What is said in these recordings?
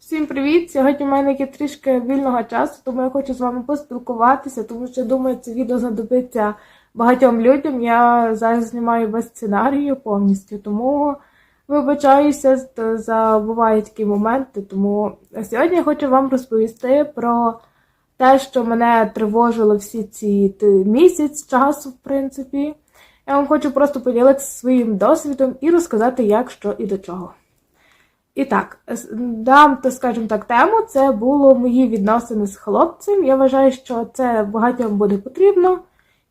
Всім привіт! Сьогодні в мене є трішки вільного часу, тому я хочу з вами поспілкуватися, тому що думаю, це відео знадобиться багатьом людям. Я зараз знімаю без сценарію повністю, тому вибачаюся за бувають такі моменти. Тому сьогодні я хочу вам розповісти про те, що мене тривожило всі ці місяць часу, в принципі. Я вам хочу просто поділитися своїм досвідом і розказати, як, що і до чого. І так, дам, то скажімо так, тему. Це було мої відносини з хлопцем. Я вважаю, що це багатьом буде потрібно,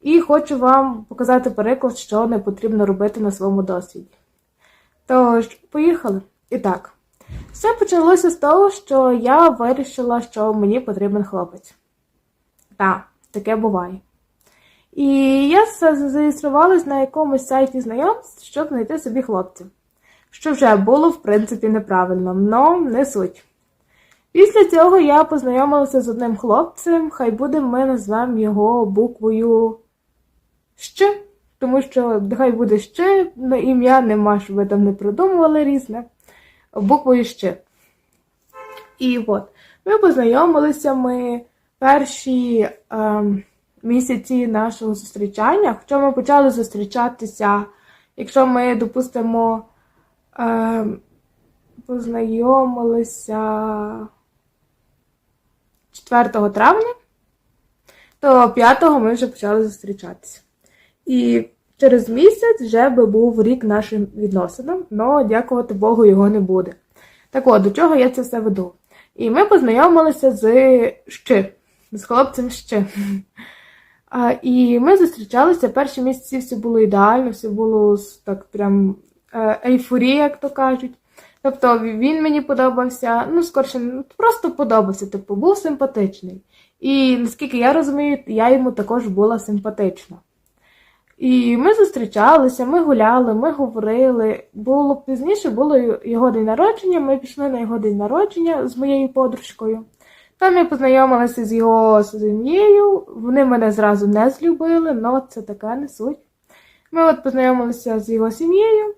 і хочу вам показати приклад, що не потрібно робити на своєму досвіді. Тож, поїхали. І так, все почалося з того, що я вирішила, що мені потрібен хлопець. Так, таке буває. І я за- зареєструвалась на якомусь сайті знайомств, щоб знайти собі хлопця що вже було, в принципі, неправильно, но не суть. Після цього я познайомилася з одним хлопцем, хай буде ми назвемо його буквою Щ, тому що хай буде на ім'я нема, щоб ви там не придумували різне. Буквою Щ. І от, ми познайомилися ми перші ем, місяці нашого зустрічання, хоча ми почали зустрічатися, якщо ми, допустимо, познайомилися 4 травня, то 5 ми вже почали зустрічатися. І через місяць вже би був рік нашим відносинам, але дякувати Богу його не буде. Так от, до чого я це все веду? І ми познайомилися з ще, з хлопцем ще. А, і ми зустрічалися перші місяці, все було ідеально, все було так прям ейфорія, як то кажуть. Тобто він мені подобався, ну, скорше, просто подобався, типу, був симпатичний. І наскільки я розумію, я йому також була симпатична. І ми зустрічалися, ми гуляли, ми говорили. Було пізніше було його день народження. Ми пішли на його день народження з моєю подружкою. Там я познайомилася з його сім'єю. Вони мене зразу не злюбили, але це така не суть. Ми от познайомилися з його сім'єю.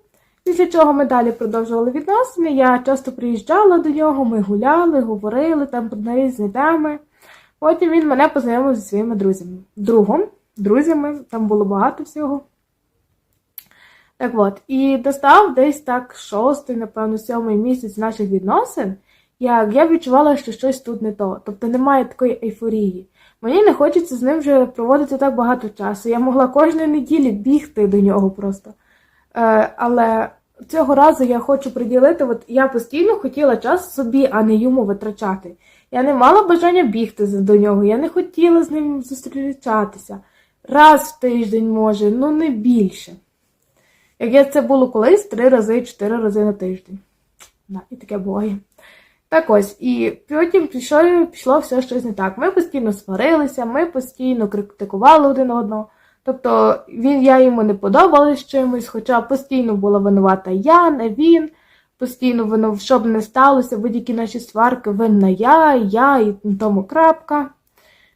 Після чого ми далі продовжували відносини. Я часто приїжджала до нього, ми гуляли, говорили там на різні теми. Потім він мене познайомив зі своїми друзями. Другом, друзями, там було багато всього. Так от, і достав десь так шостий, напевно, сьомий місяць наших відносин, як я відчувала, що щось тут не то. Тобто немає такої ейфорії. Мені не хочеться з ним вже проводити так багато часу. Я могла кожної неділі бігти до нього просто. Е, але цього разу я хочу приділити, от я постійно хотіла час собі, а не йому витрачати. Я не мала бажання бігти до нього, я не хотіла з ним зустрічатися. Раз в тиждень, може, ну не більше. Як це було колись, три рази, чотири рази на тиждень. Да, і таке буває. Так ось, і потім пішло, пішло все щось не так. Ми постійно сварилися, ми постійно критикували один одного. Тобто він, я йому не подобалась чимось, хоча постійно була винувата я, не він. Постійно воно, що б не сталося, будь-які наші сварки, винна я, я і тому крапка.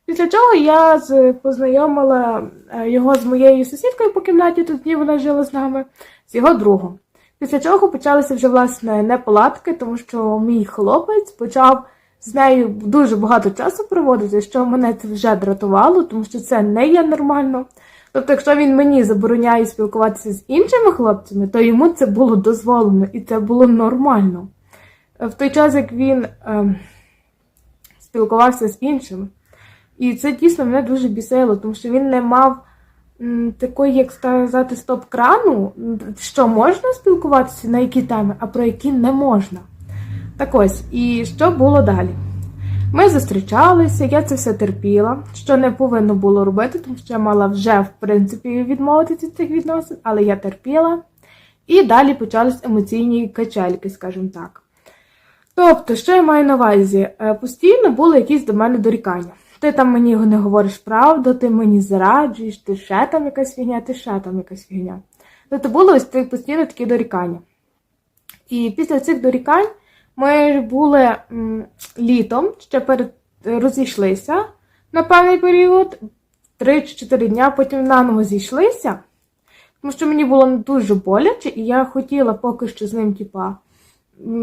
Після чого я познайомила е, його з моєю сусідкою по кімнаті, тоді вона жила з нами, з його другом. Після чого почалися вже власне неполадки, тому що мій хлопець почав з нею дуже багато часу проводити, що мене це вже дратувало, тому що це не є нормально. Тобто, якщо він мені забороняє спілкуватися з іншими хлопцями, то йому це було дозволено і це було нормально. Е, В той час, як він ем, спілкувався з іншими. І це дійсно мене дуже бісило, тому що він не мав м, такої, як сказати, стоп-крану, що можна спілкуватися на які теми, а про які не можна. Так ось, і що було далі? Ми зустрічалися, я це все терпіла, що не повинно було робити, тому що я мала вже, в принципі, відмовитися від цих відносин, але я терпіла. І далі почались емоційні качельки, скажімо так. Тобто, що я маю на увазі? Е, Постійно були якісь до мене дорікання. Ти там мені не говориш правду, ти мені зраджуєш, ти ще там якась фігня, ти ще там якась фігня. Тобто були ось постійно такі дорікання. І після цих дорікань ми були літом, ще перед розійшлися на певний період, 3 чи 4 дня, потім наново зійшлися. Тому що мені було дуже боляче, і я хотіла поки що з ним, типа,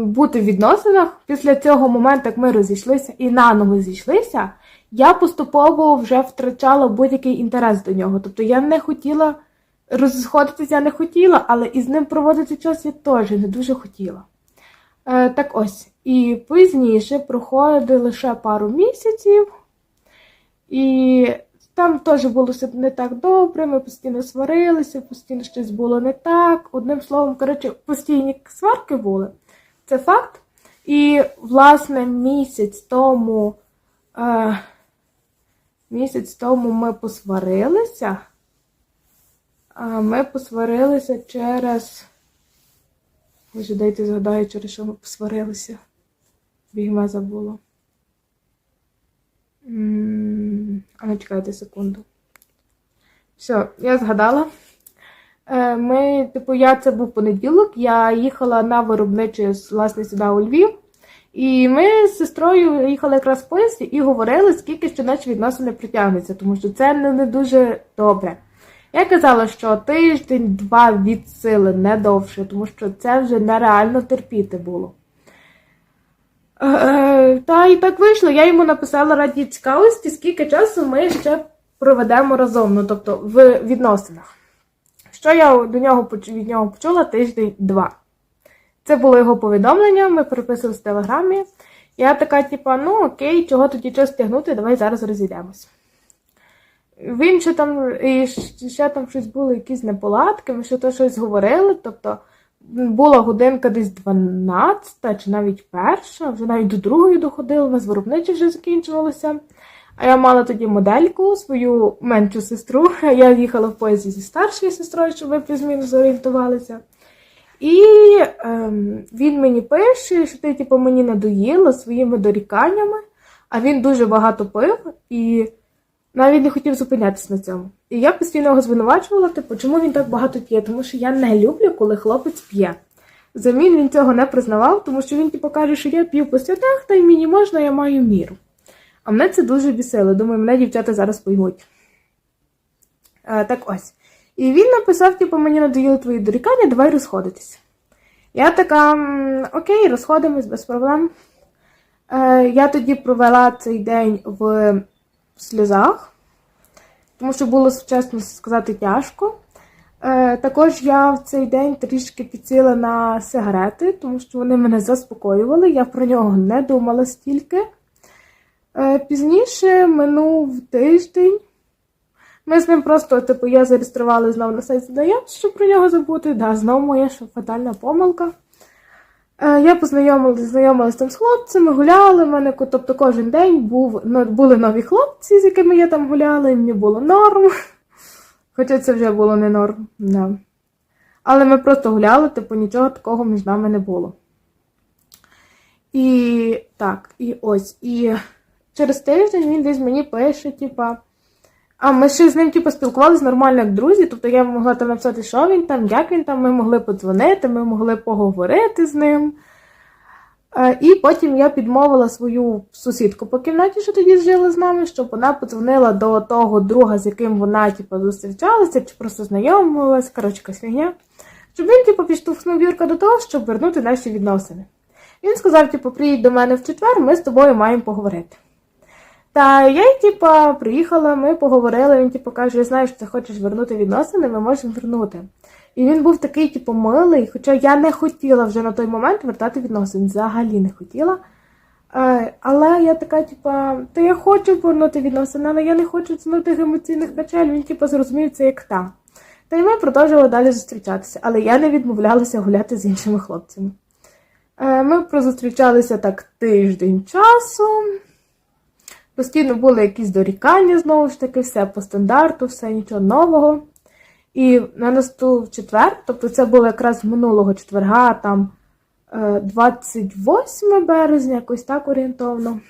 бути в відносинах. Після цього моменту, як ми розійшлися і наново зійшлися, я поступово вже втрачала будь-який інтерес до нього. Тобто я не хотіла розходитися, я не хотіла, але і з ним проводити час я теж не дуже хотіла. Е, так ось. І пізніше проходить лише пару місяців, і там теж було все не так добре, ми постійно сварилися, постійно щось було не так. Одним словом, коротше, постійні сварки були. Це факт. І, власне, місяць тому, е, місяць тому ми посварилися. Ми посварилися через. Може, дайте згадаю, через що ми посварилися. Бігме забула. А ну чекайте секунду. Все, я згадала. Е, Ми, типу, я це був понеділок, я їхала на виробниче власне сюди у Львів. І ми з сестрою їхали якраз в поїзді і говорили, скільки ще наші відносини притягнуться, тому що це не, не дуже добре. Я казала, що тиждень-два від сили, не довше, тому що це вже нереально терпіти було. Е, Та і так вийшло. Я йому написала раді цікавості, скільки часу ми ще проведемо разом, ну тобто в відносинах. Що я до нього від нього почула тиждень-два. Це було його повідомлення, ми переписувалися в телеграмі. Я така, типа, ну окей, чого тоді час тягнути, давай зараз розійдемось. Він ще там, і ще там щось було, якісь неполадки, ми ще то щось говорили. Тобто була годинка десь 12 чи навіть перша, вже навіть до другої доходили, у нас виробниче вже закінчувалося. А я мала тоді модельку, свою меншу сестру. Я їхала в поїзді зі старшою сестрою, щоб ви плюс-мінус зорієнтувалися. І ем, він мені пише, що ти типу, мені надоїла своїми доріканнями, а він дуже багато пив і навіть не хотів зупинятися на цьому. І я постійно його звинувачувала, типу, чому він так багато п'є? Тому що я не люблю, коли хлопець п'є. Взамін він цього не признавав, тому що він типу, каже, що я п'ю по святах, та й мені можна, я маю міру. А мене це дуже бісило. Думаю, мене дівчата зараз поймуть. Е, так ось. І він написав, типу, мені надоїли твої дорікання, давай розходитись. Я така, окей, розходимось без проблем. Е, я тоді провела цей день в сльозах, тому що було, чесно сказати, тяжко. Е, також я в цей день трішки підсіла на сигарети, тому що вони мене заспокоювали, я про нього не думала стільки. Е, пізніше минув тиждень. Ми з ним просто, типу, я зареєструвала знову на сайт знайомств, щоб про нього забути. Да, знову моя фатальна помилка. Е, я познайомилася знайомилась там з хлопцями, гуляли. В мене тобто кожен день був, були нові хлопці, з якими я там гуляла, і мені було норм. Хоча це вже було не норм. Да. Але ми просто гуляли, типу, нічого такого між нами не було. І так, і ось. І через тиждень він десь мені пише, типа. А ми ще з ним типу, спілкувалися нормально як друзі. Тобто я могла там написати, що він там, як він там, ми могли подзвонити, ми могли поговорити з ним. Е, І потім я підмовила свою сусідку по кімнаті, що тоді жила з нами, щоб вона подзвонила до того друга, з яким вона типу, зустрічалася, чи просто знайомилась, коротше, фігня. Щоб він типу, підштовхнув Юрка до того, щоб вернути наші відносини. Він сказав, типу, приїдь до мене в четвер, ми з тобою маємо поговорити. Та я й типа приїхала, ми поговорили. Він типу каже: я знаю, що ти хочеш вернути відносини, ми можемо вернути. І він був такий, типу, милий, хоча я не хотіла вже на той момент вертати відносини, взагалі не хотіла. Е, але я така, типа, та я хочу повернути відносини, але я не хочу тих емоційних качель. Він типу зрозумів це як та. Та й ми продовжували далі зустрічатися, але я не відмовлялася гуляти з іншими хлопцями. Е, ми прозустрічалися так тиждень часу. Постійно були якісь дорікання, знову ж таки, все по стандарту, все нічого нового. І на наступ четвер, тобто це було якраз минулого четверга, там е, 28 березня, якось так орієнтовно.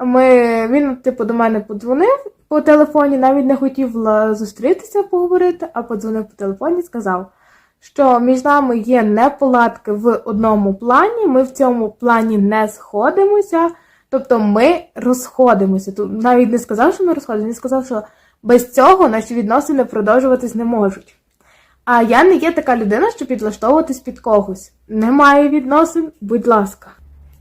Ми, він, типу, до мене подзвонив по телефоні, навіть не хотів зустрітися поговорити, а подзвонив по телефоні і сказав, що між нами є неполадки в одному плані, ми в цьому плані не сходимося. Тобто ми розходимося. Тут навіть не сказав, що ми розходимося, він сказав, що без цього наші відносини продовжуватись не можуть. А я не є така людина, що підлаштовуватись під когось. немає відносин, будь ласка.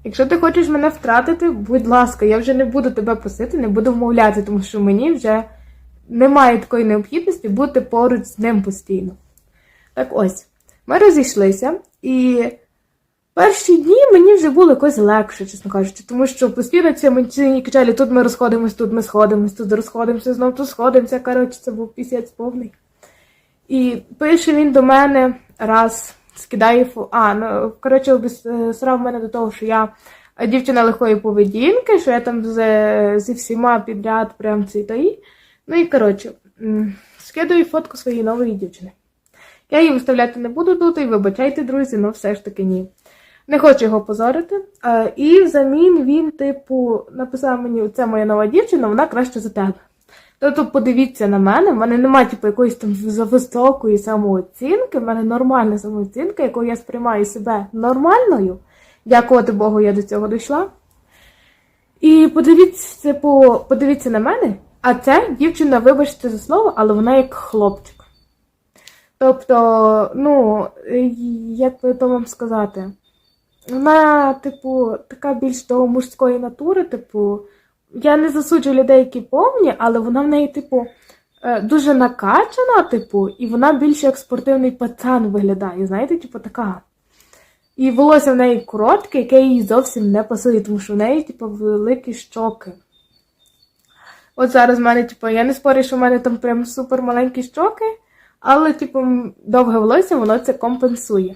Якщо ти хочеш мене втратити, будь ласка, я вже не буду тебе просити, не буду вмовляти, тому що мені вже немає такої необхідності бути поруч з ним постійно. Так ось, ми розійшлися, і перші дні мені вже було якось легше, чесно кажучи, тому що постійно ці емоційні качелі, тут ми розходимось, тут ми сходимось, тут розходимося, знов тут сходимося. Коротше, це був пісяць повний. І пише він до мене раз, скидає фо. А, ну, коротше, обісрав мене до того, що я дівчина легкої поведінки, що я там з, зі всіма підряд прям ці таї. Ну і коротше, скидаю фотку своєї нової дівчини. Я її виставляти не буду тут, і вибачайте, друзі, ну все ж таки ні. Не хочу його позорити. Е, і взамін він, типу, написав мені, це моя нова дівчина, вона краще за тебе. Тобто подивіться на мене, в мене немає типу, якоїсь там високої самооцінки, в мене нормальна самооцінка, якою я сприймаю себе нормальною. Дякувати Богу, я до цього дійшла. І подивіться, типу, подивіться на мене, а ця дівчина, вибачте за слово, але вона як хлопчик. Тобто, ну, як би то вам сказати, вона, типу, така більш до мужської натури, типу, я не засуджую людей, які повні, але вона в неї, типу, е, дуже накачана, типу, і вона більше як спортивний пацан виглядає, знаєте, типу, така. І волосся в неї коротке, яке їй зовсім не пасує, тому що в неї, типу, великі щоки. От зараз в мене, типу, я не спорю, що в мене там прям супер маленькі щоки, але, типу, довге волосся, воно це компенсує.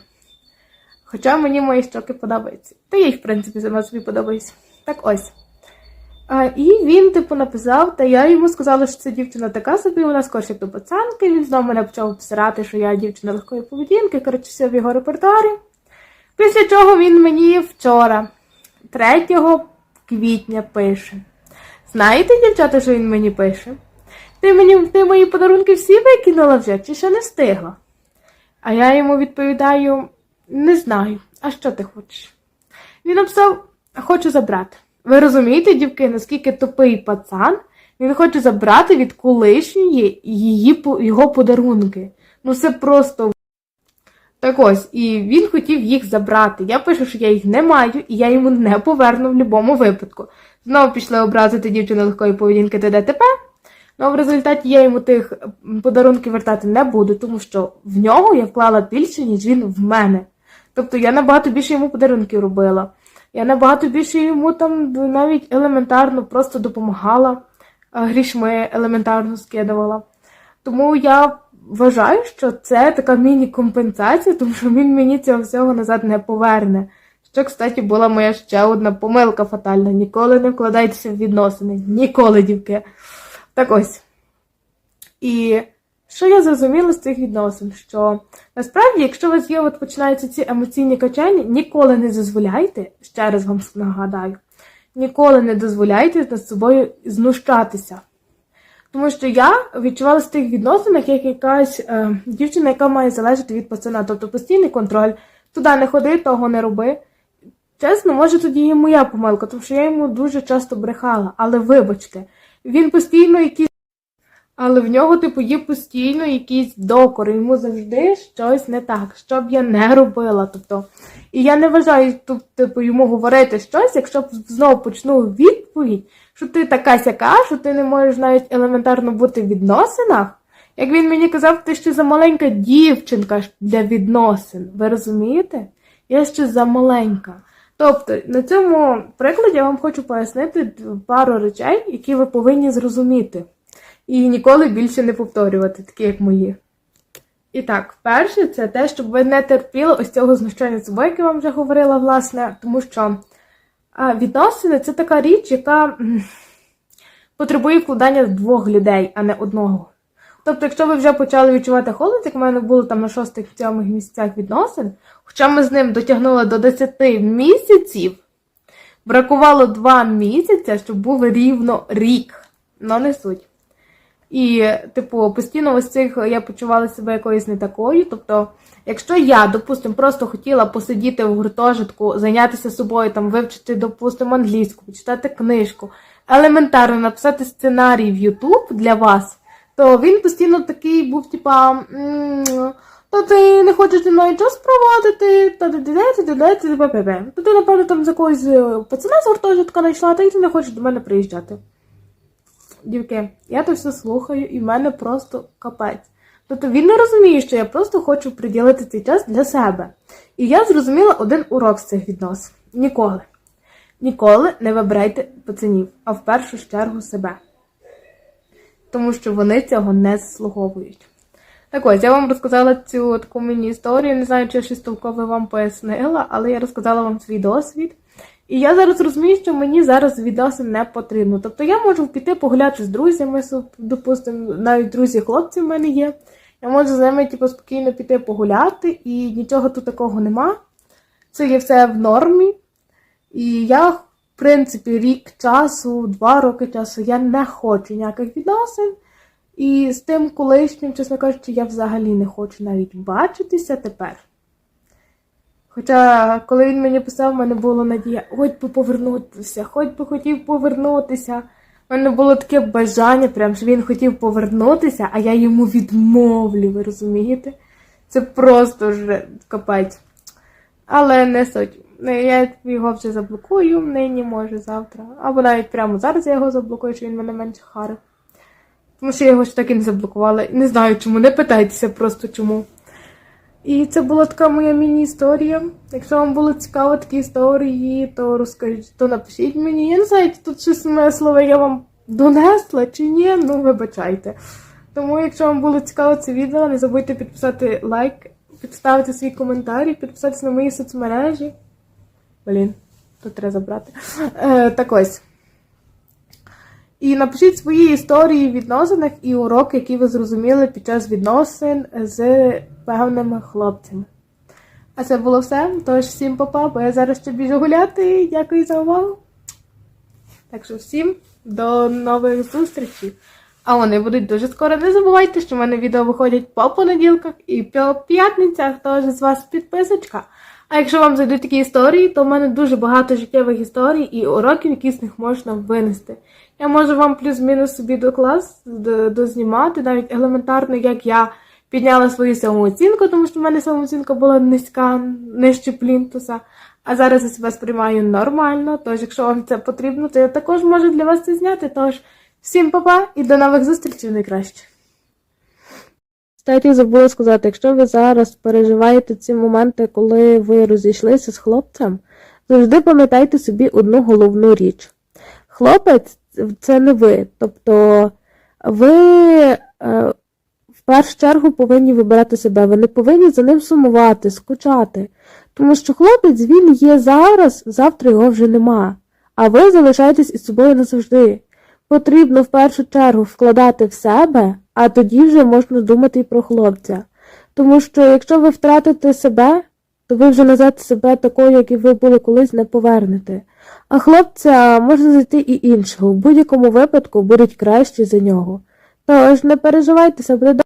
Хоча мені мої щоки подобаються. Та я й, в принципі, сама собі подобаюся. Так ось. І він, типу, написав, та я йому сказала, що це дівчина така собі, вона скорше до пацанки. Він знову мене почав обсирати, що я дівчина легкої поведінки, коротше, все в його репертуарі. Після чого він мені вчора, 3 квітня, пише. Знаєте, дівчата, що він мені пише? Ти мені ти мої подарунки всі викинула вже, чи ще не встигла? А я йому відповідаю: не знаю, а що ти хочеш? Він написав, хочу забрати. Ви розумієте, дівки, наскільки тупий пацан? Він хоче забрати від колишньої її його подарунки. Ну це просто. Так ось, і він хотів їх забрати. Я пишу, що я їх не маю, і я йому не поверну в будь-якому випадку. Знову пішли образити дівчину легкої поведінки ТДТП. Ну, в результаті я йому тих подарунків вертати не буду, тому що в нього я вклала більше, ніж він в мене. Тобто я набагато більше йому подарунків робила. Я набагато більше йому там навіть елементарно просто допомагала, грішми елементарно скидувала. Тому я вважаю, що це така міні-компенсація, тому що він мені цього всього назад не поверне. Що, кстати, була моя ще одна помилка фатальна. Ніколи не вкладайтеся в відносини. Ніколи, дівки. Так ось. І що я зрозуміла з цих відносин? Що насправді, якщо у вас є, от починаються ці емоційні качання, ніколи не дозволяйте, ще раз вам нагадаю, ніколи не дозволяйте над собою знущатися. Тому що я відчувала з тих відносинах, як якась е, дівчина, яка має залежати від пацана, тобто постійний контроль, туди не ходи, того не роби. Чесно, може тоді і моя помилка, тому що я йому дуже часто брехала, але вибачте, він постійно якісь. Але в нього, типу, є постійно якісь докори, йому завжди щось не так, що б я не робила. Тобто, І я не вважаю типу, йому говорити щось, якщо б знову почну відповідь, що ти така сяка, що ти не можеш навіть елементарно бути в відносинах. Як він мені казав, ти ще за маленька дівчинка для відносин. Ви розумієте? Я ще за маленька. Тобто, на цьому прикладі я вам хочу пояснити пару речей, які ви повинні зрозуміти. І ніколи більше не повторювати, такі як мої. І так, перше, це те, щоб ви не терпіли ось цього знущання з собою, як я вам вже говорила, власне, тому що відносини це така річ, яка потребує вкладання двох людей, а не одного. Тобто, якщо ви вже почали відчувати холод, як в мене було там на шостих сьомих місяцях відносин, хоча ми з ним дотягнули до 10 місяців, бракувало 2 місяці, щоб був рівно рік. Ну, не суть. І, типу, постійно ось цих я почувала себе якоюсь не такою. Тобто, якщо я, допустимо, просто хотіла посидіти в гуртожитку, зайнятися собою, там, вивчити, допустимо, англійську, почитати книжку, елементарно написати сценарій в YouTube для вас, то він постійно такий був, типа, «М, то ти не хочеш зі мною час проводити, ти дідеться, дідеться, То ти, напевно, там з якогось е, пацана з гуртожитка знайшла, та й ти не хочеш до мене приїжджати. Дівки, я то все слухаю, і в мене просто капець. Тобто він не розуміє, що я просто хочу приділити цей час для себе. І я зрозуміла один урок з цих відносин. Ніколи. Ніколи не вибирайте пацанів, а в першу чергу себе. Тому що вони цього не заслуговують. Так ось, я вам розказала цю таку міні-історію. Не знаю, чи я щось толкове вам пояснила, але я розказала вам свій досвід. І я зараз розумію, що мені зараз відносин не потрібно. Тобто я можу піти погуляти з друзями, допустимо, навіть друзі хлопці в мене є. Я можу з ними типу, спокійно піти погуляти, і нічого тут такого нема. Це є все в нормі. І я, в принципі, рік часу, два роки часу, я не хочу ніяких відносин. І з тим колишнім, чесно кажучи, я взагалі не хочу навіть бачитися тепер. Хоча, коли він мені писав, в мене було надія, хоч би повернутися, хоч би хотів повернутися. У мене було таке бажання, прям, що він хотів повернутися, а я йому відмовлю, ви розумієте? Це просто ж капець. Але не суть. Я його вже заблокую, нині, може, завтра. Або навіть прямо зараз я його заблокую, що він мене менше харив. Тому що я його ж так і не заблокувала. Не знаю чому, не питайтеся просто чому. І це була така моя міні-історія. Якщо вам було цікаво такі історії, то розкажіть, то напишіть мені. Я не знаю, тут щось моє слово я вам донесла чи ні, ну вибачайте. Тому, якщо вам було цікаво це відео, не забудьте підписати лайк, підставити свій коментар, підписатися на мої соцмережі. Блін, тут треба забрати. Е, так ось. І напишіть свої історії в відносинах і уроки, які ви зрозуміли під час відносин з певними хлопцями. А це було все. Тож всім па-па, бо я зараз ще біжу гуляти. Дякую за увагу. Так що всім до нових зустрічей. А вони будуть дуже скоро. Не забувайте, що в мене відео виходять по понеділках і по п'ятницях, тож з вас підписочка. А якщо вам зайдуть такі історії, то в мене дуже багато життєвих історій і уроків, які з них можна винести. Я можу вам плюс-мінус собі до клас д- дознімати, навіть елементарно, як я підняла свою самооцінку, тому що в мене самооцінка була низька, нижче плінтуса. А зараз я себе сприймаю нормально. Тож, якщо вам це потрібно, то я також можу для вас це зняти. Тож, всім па-па і до нових зустрічей найкраще. Кстати, забула сказати, якщо ви зараз переживаєте ці моменти, коли ви розійшлися з хлопцем, завжди пам'ятайте собі одну головну річ. Хлопець це не ви. Тобто ви е, в першу чергу повинні вибирати себе. Ви не повинні за ним сумувати, скучати. Тому що хлопець він є зараз, завтра його вже нема. А ви залишаєтесь із собою назавжди. Потрібно в першу чергу вкладати в себе, а тоді вже можна думати і про хлопця. Тому що якщо ви втратите себе, то ви вже назад себе такою, як і ви були колись, не повернете. А хлопця можна знайти і іншого. В будь-якому випадку будуть кращі за нього. Тож не переживайте, все буде добре.